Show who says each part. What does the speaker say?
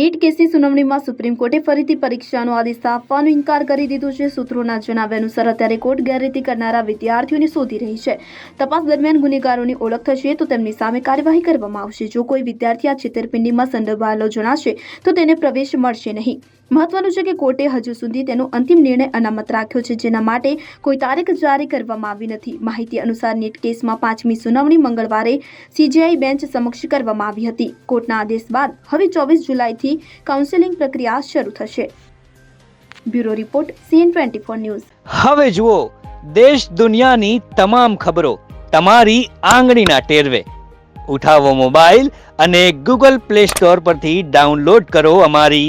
Speaker 1: NEET કેસની સુનાવણીમાં supreme કોર્ટે ફરીથી પરીક્ષાનો આદેશ આપવાનો ઇનકાર કરી દીધો છે. સૂત્રોના જણાવ્યા અનુસાર અત્યારે કોર્ટ ગેરરીતિ કરનારા વિદ્યાર્થીઓને શોધી રહી છે. તપાસ દરમિયાન ગુનેગારોની ઓળખ થશે તો તેમની સામે કાર્યવાહી કરવામાં આવશે. જો કોઈ વિદ્યાર્થી આ છેતરપિંડીમાં સંડોવાયેલો જણાશે તો તેને પ્રવેશ મળશે નહીં. મહત્વનું છે કે કોર્ટે હજુ સુધી તેનો અંતિમ નિર્ણય અનામત રાખ્યો છે, જેના માટે કોઈ તારીખ જારી કરવામાં આવી નથી. માહિતી અનુસાર નીટ કેસમાં પાંચમી સુનાવણી મંગળવારે સીજીઆઈ બેન્ચ સમક્ષ કરવામાં આવી હતી. કોર્ટના આદેશ બાદ હવે ચોવીસ જુલાઈથી કાઉન્સેલિંગ પ્રક્રિયા શરૂ થશે. Bureau report, CN twenty four news.
Speaker 2: હવે જુઓ, દેશ દુનિયાની તમામ ખબરો તમારી આંગળીના ટેરવે. ઉઠાવો મોબાઈલ અને ગૂગલ પ્લે સ્ટોર પરથી ડાઉનલોડ કરો અમારી